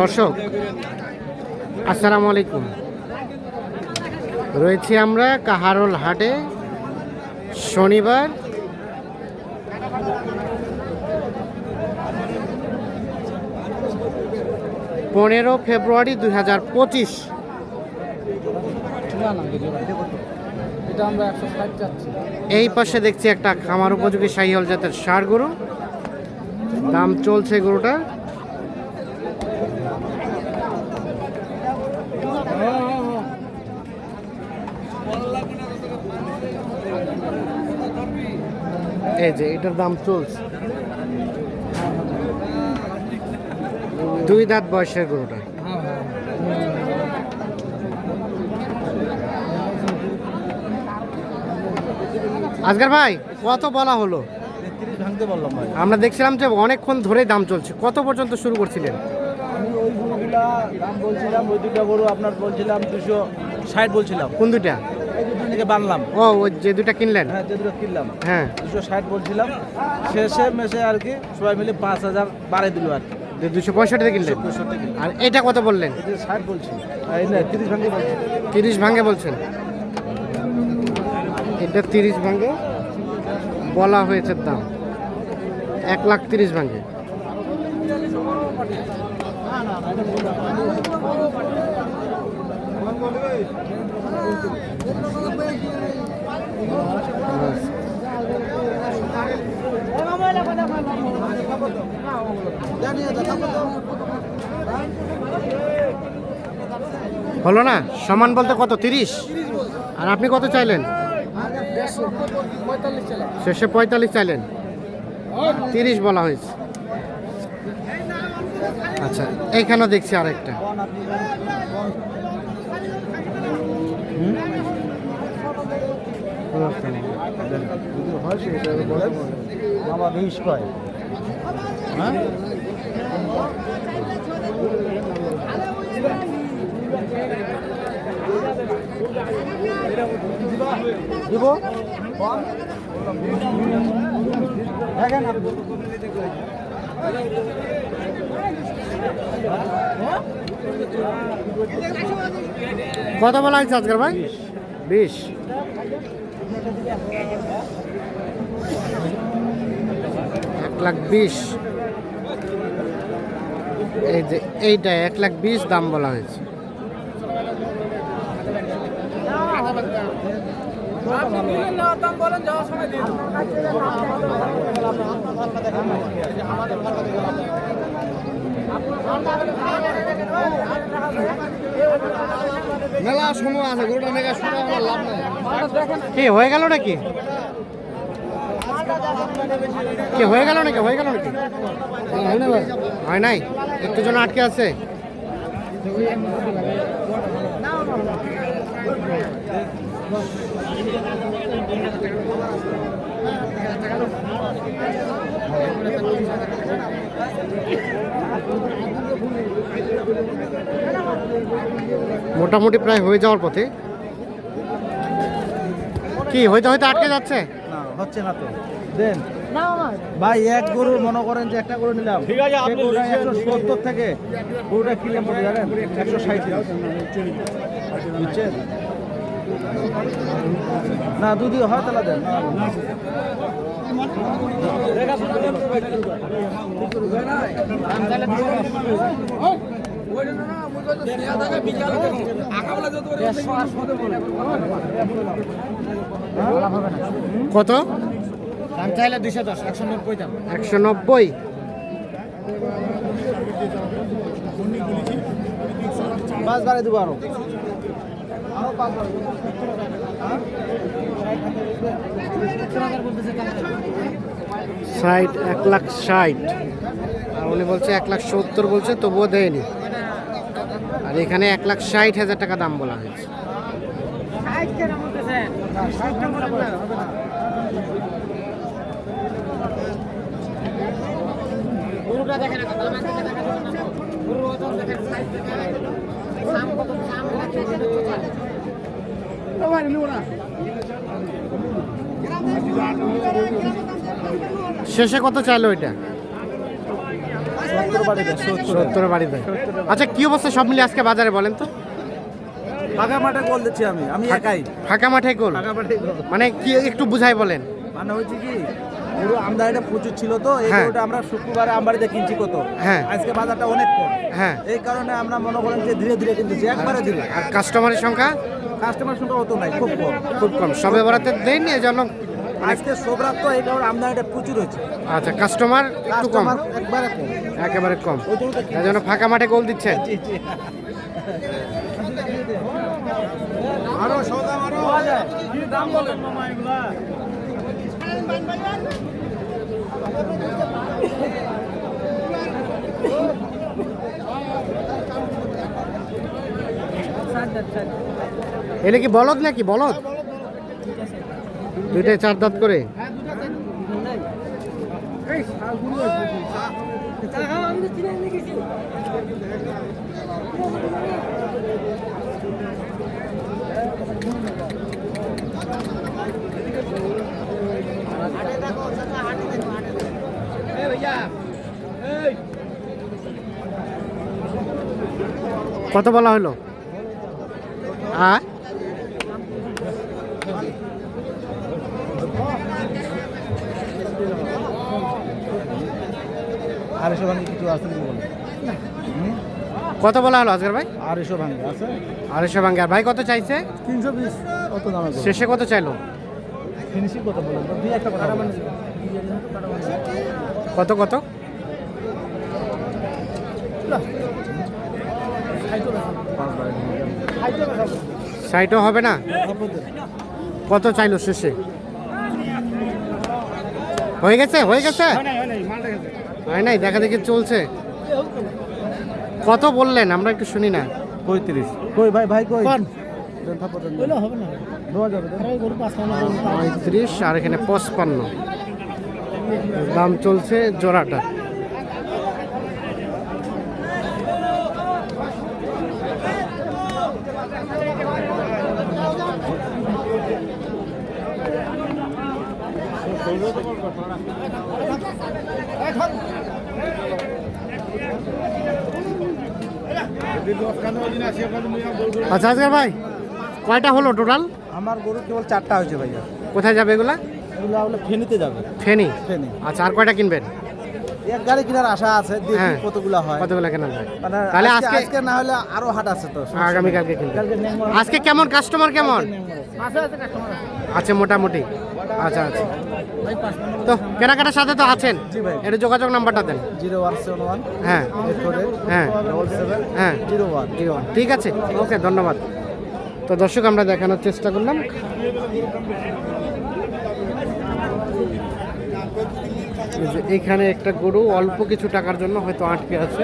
দর্শক, আসসালামু আলাইকুম। রয়েছি আমরা কাহারোল হাটে। শনিবার পনেরো ফেব্রুয়ারি দুই হাজার পঁচিশ। এই পাশে দেখছি একটা খামার উপযোগী শাহিহল জাতের সার গরু। দাম চলছে গরুটা এই যে এটার দাম চলছে। দুই দাঁত বয়সের গরুটা। আজকার ভাই কত বলা হলো? আমরা দেখছিলাম যে অনেকক্ষণ ধরে দাম চলছে। কত পর্যন্ত শুরু করছিলেন? গরুগুলা দাম বলছিলাম ওই দুটা গরু আপনার বলছিলাম দুশো ষাট বলছিলাম। কোন দুইটা? থেকে বানলাম। ও ওই যে দুইটা কিনলেন? হ্যাঁ যে দুটো কিনলাম। হ্যাঁ। দুশো ষাট বলছিলাম। শেষে মেশে আর কি সবাই মিলে পাঁচ হাজার বাড়াই দিল আর কি। দুশো পঁয়ষট্টিতে কিনলেন? আর এটা কত বললেন? ষাট বলছি আর এই না তিরিশ ভাঙতে বলছি। তিরিশ ভাঙে বলছেন। এটা তিরিশ ভাঙে। বলা হয়েছে দাম। এক লাখ তিরিশ ভাঙে। হলো না? সমান বলতে কত? তিরিশ? আর আপনি কত চাইলেন? শেষে পঁয়তাল্লিশ চাইলেন। তিরিশ বলা হয়েছে। আচ্ছা এইখানেও দেখছি আরেকটা। আমার বিশ কয় হ্যাঁ দিব দেখেন কত বলা হয়েছে আজকের ভাই? বিশ। এক লাখ বিশ। এই যে এইটা এক লাখ বিশ দাম বলা হয়েছে। মেলা সময় আছে গরুটা মেঘা শুরু হওয়ার লাভ নাই। কি হয়ে গেল নাকি? কি হয়ে গেল নাকি হয়ে গেল নাকি? হয় নাই? একটু জন আটকে আছে। মোটামুটি প্রায় হয়ে যাওয়ার পথে। কি হইতে হয়তো আটকে যাচ্ছে? না হচ্ছে না তো। দেন। ভাই এক গরু মনে করেন যে একটা গরু নিলাম। ঠিক আছে আপনি একশো সত্তর থেকে গরুটা কিনলাম কত জানেন? একশো ষাট বুঝছেন? না যদি হয় তাহলে দেন। কত? দাম চাইলে দুইশো দশ একশো নব্বই দাম। একশো নব্বই। পাঁচ বারে দেবো আরও। ষাট, এক লাখ ষাট। আর উনি বলছে এক লাখ সত্তর বলছে, তবুও দেয়নি। আর এখানে এক লাখ ষাট হাজার টাকা দাম বলা হয়েছে। শেষে কত চাইলো ওইটা সত্তর বাড়ি দেয় সত্তর। সত্তর বাড়ি দেয় আচ্ছা কি অবস্থা সব মিলে আজকে বাজারে বলেন তো? ফাঁকা মাঠে গোল দিচ্ছি আমি আমি একাই। ফাঁকা মাঠে গোল? ফাঁকা মাঠে গোল। মানে কি একটু বুঝাই বলেন। মানে হচ্ছে কি পুরো আমদানিটা প্রচুর ছিল তো এই হ্যাঁ। গরুটা আমরা শুক্রবারে আমবাড়িতে কিনছি কত? হ্যাঁ। আজকে বাজারটা অনেক কম। হ্যাঁ। এই কারণে আমরা মনে করেন যে ধীরে ধীরে কিনতেছি একবারে ধীরে। আর কাস্টমারের সংখ্যা? কাস্টমার সংখ্যা অত নাই খুব কম। খুব কম। সবে বরাতে দেন এই জন্য আজকে সবরাত তো এই কারণে আমদানিটা প্রচুর হয়েছে। আচ্ছা কাস্টমার একটু কম? একবারে কম। একেবারে কম। এই জন্য ফাঁকা মাঠে গোল দিচ্ছেন জি, জি। আরও সদা আরও। কি দাম বলেন? মামা এগুলা। এলে কি বলদ নাকি? বলদ? দুইটাই চার দাঁত করে। কত বলা হলো? আর আড়াইশো ভাঙি কিছু আছে কত বলা হলো আজকের ভাই? আড়াইশো ভাঙি আছে। আড়াইশো ভাঙ্গে আর ভাই কত চাইছে? তিনশো বিশ কত দাম শেষে কত চাইলো? ফিনিশিং কত বলেন দুই একটা কথা কত কত? সাইটও হবে না? কত চাইলো শেষে? হয়ে গেছে হয়ে গেছে? হয় নাই দেখা দেখি চলছে। কত বললেন? আমরা একটু শুনি না। পঁয়ত্রিশ। কই ভাই ভাই কই? দেন থাপ্পড় পঁয়ত্রিশ আর এখানে পঁচপান্ন। দাম চলছে জোড়াটা। আচ্ছা আজকের ভাই কয়টা হলো টোটাল? আমার গরু কেবল চারটা হয়েছে ভাইয়া। কোথায় যাবে এগুলা? এগুলো হলে ফেনিতে যাবে। ফেনি? ফেনি। আচ্ছা আর কয়টা কিনবেন? এক গাড়ি কেনার আশা আছে দেখি হ্যাঁ। কতগুলো হয়। কতগুলো কেনা যায়? মানে তাহলে আজকে আজকে- না হলে আরও হাট আছে তো। আগামীকালকে কিনবেন। কালকে আজকে কেমন? কাস্টমার কেমন? আছে আছে কাস্টমার আছে। মোটামুটি। আচ্ছা আচ্ছা। তো কেনাকাটার সাথে তো আছেন? জি ভাই। এটা যোগাযোগ নাম্বারটা দেন। জিরো ওয়ান সেভেন ওয়ান হ্যাঁ। হ্যাঁ। হ্যাঁ। জিরো ওয়ান জি ওয়ান। ঠিক আছে। ওকে ধন্যবাদ। তো দর্শক, আমরা দেখানোর চেষ্টা করলাম। এখানে একটা গরু, অল্প কিছু টাকার জন্য হয়তো আটকে আছে।